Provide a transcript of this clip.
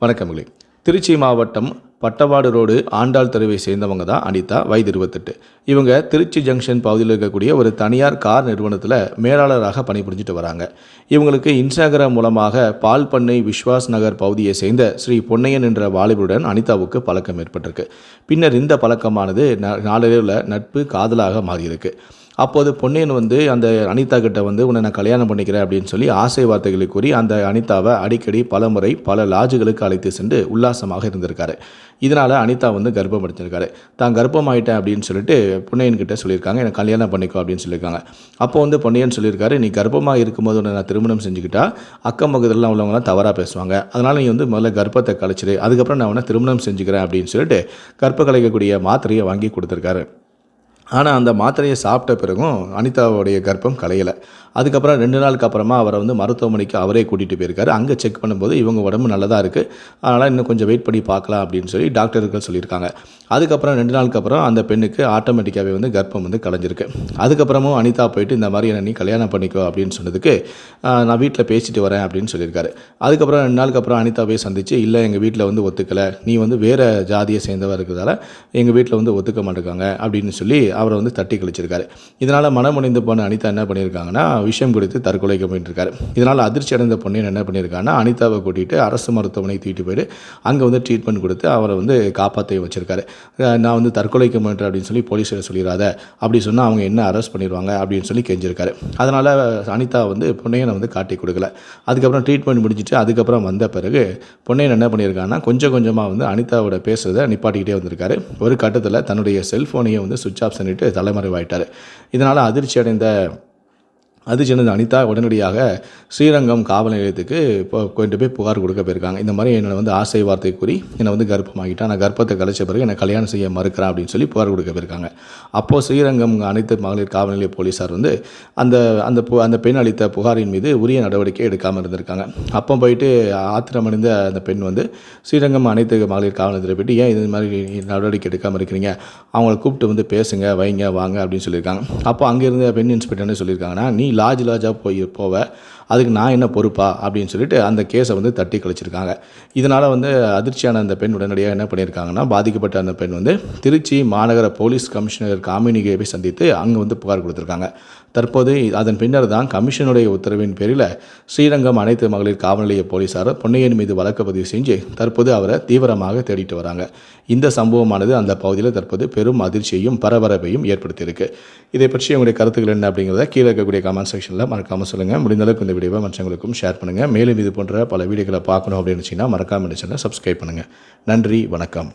வணக்கங்களே. திருச்சி மாவட்டம் பட்டவாடு ரோடு ஆண்டாள் தெருவை சேர்ந்தவங்க தான் அனிதா வயது இருபத்தெட்டு. இவங்க திருச்சி ஜங்ஷன் பகுதியில் இருக்கக்கூடிய ஒரு தனியார் கார் நிறுவனத்தில் மேலாளராக பணிபுரிஞ்சிட்டு வராங்க. இவங்களுக்கு இன்ஸ்டாகிராம் மூலமாக பால் பண்ணை விஸ்வாஸ் நகர் பகுதியை சேர்ந்த ஸ்ரீ பொன்னையன் என்ற வாலிபருடன் அனிதாவுக்கு பழக்கம் ஏற்பட்டிருக்கு. பின்னர் இந்த பழக்கமானது ந- நாளடைவில் நட்பு காதலாக மாறியிருக்கு. அப்போது பொன்னியன் வந்து அந்த அனிதா கிட்ட வந்து உன்னை நான் கல்யாணம் பண்ணிக்கிறேன் அப்படின்னு சொல்லி ஆசை வார்த்தைகளை கூறி அந்த அனிதாவை அடிக்கடி பல முறை பல லாஜுகளுக்கு அழைத்து சென்று உல்லாசமாக இருந்திருக்காரு. இதனால் அனிதா வந்து கர்ப்பம் அடைஞ்சிருக்காரு. தான் கர்ப்பமாயிட்டேன் அப்படின்னு சொல்லிட்டு பொன்னியன் கிட்ட சொல்லியிருக்காங்க. எனக்கு கல்யாணம் பண்ணிக்கோ அப்படின்னு சொல்லியிருக்காங்க. அப்போ வந்து பொன்னியன் சொல்லியிருக்காரு நீ கர்ப்பமாக இருக்கும்போது உன்னை நான் திருமணம் செஞ்சுக்கிட்டா அக்கம் பக்கத்துலலாம் உள்ளவங்கலாம் தவறாக பேசுவாங்க. அதனால் நீ வந்து முதல்ல கர்ப்பத்தை கழிச்சிடு அதுக்கப்புறம் நான் உன்னை திருமணம் செஞ்சுக்கிறேன் அப்படின்னு சொல்லிட்டு கர்ப்ப கலைக்கக்கூடிய மாத்திரையை வாங்கி கொடுத்துருக்காரு. ஆனால் அந்த மாத்திரையை சாப்பிட்ட பிறகும் அனிதாவுடைய கர்ப்பம் கலையலை அதுக்கப்புறம் ரெண்டு நாளுக்கு அப்புறமா அவரை வந்து மருத்துவமனைக்கு அவரே கூட்டிகிட்டு போயிருக்காரு. அங்கே செக் பண்ணும்போது இவங்க உடம்பு நல்லதாக இருக்குது அதனால் இன்னும் கொஞ்சம் வெயிட் பண்ணி பார்க்கலாம் அப்படின்னு சொல்லி டாக்டர்கள் சொல்லியிருக்காங்க. அதுக்கப்புறம் ரெண்டு நாளுக்கு அப்புறம் அந்த பெண்ணுக்கு ஆட்டோமேட்டிக்காகவே வந்து கர்ப்பம் வந்து கலைஞ்சிருக்கு அதுக்கப்புறமும் அனிதா போயிட்டு இந்த மாதிரி என்ன நீ கல்யாணம் பண்ணிக்கோ அப்படின்னு சொன்னதுக்கு நான் வீட்டில் பேசிட்டு வரேன் அப்படின்னு சொல்லியிருக்காரு. அதுக்கப்புறம் ரெண்டு நாளுக்கு அப்புறம் அனிதாவை சந்தித்து இல்லை எங்கள் வீட்டில் வந்து ஒத்துக்கலை. நீ வந்து வேறு ஜாதியை சேர்ந்தவர் இருக்கிறதால எங்கள் வீட்டில் வந்து ஒத்துக்க மாட்டேங்காங்க அப்படின்னு சொல்லி அவரை வந்து தட்டி கழிச்சிருக்காரு. இதனால் மனமுனைந்து போன அனிதா என்ன பண்ணியிருக்காங்கன்னா விஷயம் குறித்து தற்கொலைக்கு போயிட்டுருக்காரு இதனால் அதிர்ச்சி அடைந்த பொண்ணு என்ன பண்ணியிருக்காங்கன்னா அனிதாவை கூட்டிகிட்டு அரசு மருத்துவமனை தூக்கிட்டு போயிட்டு அங்கே வந்து ட்ரீட்மெண்ட் கொடுத்து அவரை வந்து காப்பாற்றி வச்சிருக்காரு. நான் வந்து தற்கொலைக்கு முயன்றேன் அப்படின்னு சொல்லி போலீஸில் சொல்லிடாத அப்படி சொன்னால் அவங்க என்ன அரெஸ்ட் பண்ணிடுவாங்க அப்படின்னு சொல்லி கெஞ்சிருக்காரு. அதனால் அனிதா வந்து பொன்னையனை வந்து காட்டி கொடுக்கல. அதுக்கப்புறம் ட்ரீட்மெண்ட் முடிஞ்சிட்டு அதுக்கப்புறம் வந்த பிறகு பொன்னையன் என்ன பண்ணியிருக்காங்கன்னா கொஞ்சம் கொஞ்சமாக வந்து அனிதாவோட பேசுறதை நிப்பாட்டிக்கிட்டே வந்திருக்காரு. ஒரு கட்டத்தில் தன்னுடைய செல்ஃபோனையே வந்து சுவிட்ச் ஆஃப் பண்ணிட்டு தலைமறைவாயிட்டார். இதனால் அதிர்ச்சி அடைந்த அது அடைந்த அனிதா உடனடியாக ஸ்ரீரங்கம் காவல் நிலையத்துக்கு இப்போ கொண்டு போய் புகார் கொடுக்க போயிருக்காங்க. இந்த மாதிரி என்னை வந்து ஆசை வார்த்தை கூறி என்னை வந்து கர்ப்பமாகிட்டா நான் கர்ப்பத்தை கலைச்ச பிறகு என்னை கல்யாணம் செய்ய மறுக்கிறேன் அப்படின்னு சொல்லி புகார் கொடுக்க போயிருக்காங்க. அப்போது ஸ்ரீரங்கம் அனைத்து மகளிர் காவல் நிலைய போலீஸார் வந்து அந்த அந்த பு அந்த பெண் அளித்த புகாரின் மீது உரிய நடவடிக்கை எடுக்காமல் இருந்திருக்காங்க. அப்போ போயிட்டு ஆத்திரமடைந்த அந்த பெண் வந்து ஸ்ரீரங்கம் அனைத்து மகளிர் காவல் நிலையத்தில் போயிட்டு ஏன் இது மாதிரி நடவடிக்கை எடுக்காமல் இருக்கிறீங்க? அவங்கள கூப்பிட்டு வந்து பேசுங்க வைங்க வாங்க அப்படின்னு சொல்லியிருக்காங்க. அப்போ அங்கே இருந்த பெண் இன்ஸ்பெக்டர்னு சொல்லியிருக்காங்கன்னா நீ லாட்ஜ் லாட்ஜாக போய் போவேன் அதுக்கு நான் என்ன பொறுப்பா அப்படின்னு சொல்லிட்டு அந்த கேஸை வந்து தட்டி கழிச்சிருக்காங்க. இதனால் வந்து அதிர்ச்சியான அந்த பெண் உடனடியாக என்ன பண்ணியிருக்காங்கன்னா பாதிக்கப்பட்ட அந்த பெண் வந்து திருச்சி மாநகர போலீஸ் கமிஷனர் காமினிகை போய் சந்தித்து அங்கே வந்து புகார் கொடுத்துருக்காங்க. தற்போது அதன் பின்னர் தான் கமிஷனுடைய உத்தரவின் பேரில் ஸ்ரீரங்கம் அனைத்து மகளிர் காவல் நிலைய போலீஸார் பொன்னையன் மீது வழக்கு பதிவு செஞ்சு தற்போது அவரை தீவிரமாக தேடிட்டு வராங்க. இந்த சம்பவமானது அந்த பகுதியில் தற்போது பெரும் அதிர்ச்சியையும் பரபரப்பையும் ஏற்படுத்தியிருக்கு. இதை பற்றி உங்களுடைய கருத்துக்கள் என்ன அப்படிங்கிறத கீழே இருக்கக்கூடிய கமெண்ட் செக்ஷனில் மறக்காமல் சொல்லுங்கள் முடிந்தளவுக்கு இந்த வீடியோவை மற்றவங்களுக்கும் ஷேர் பண்ணுங்கள் மேலும் இது போன்ற பல வீடியோக்களை பார்க்கணும் அப்படின்னு வச்சிங்கன்னா மறக்காமல் சேனலை சப்ஸ்கிரைப் பண்ணுங்கள் நன்றி வணக்கம்.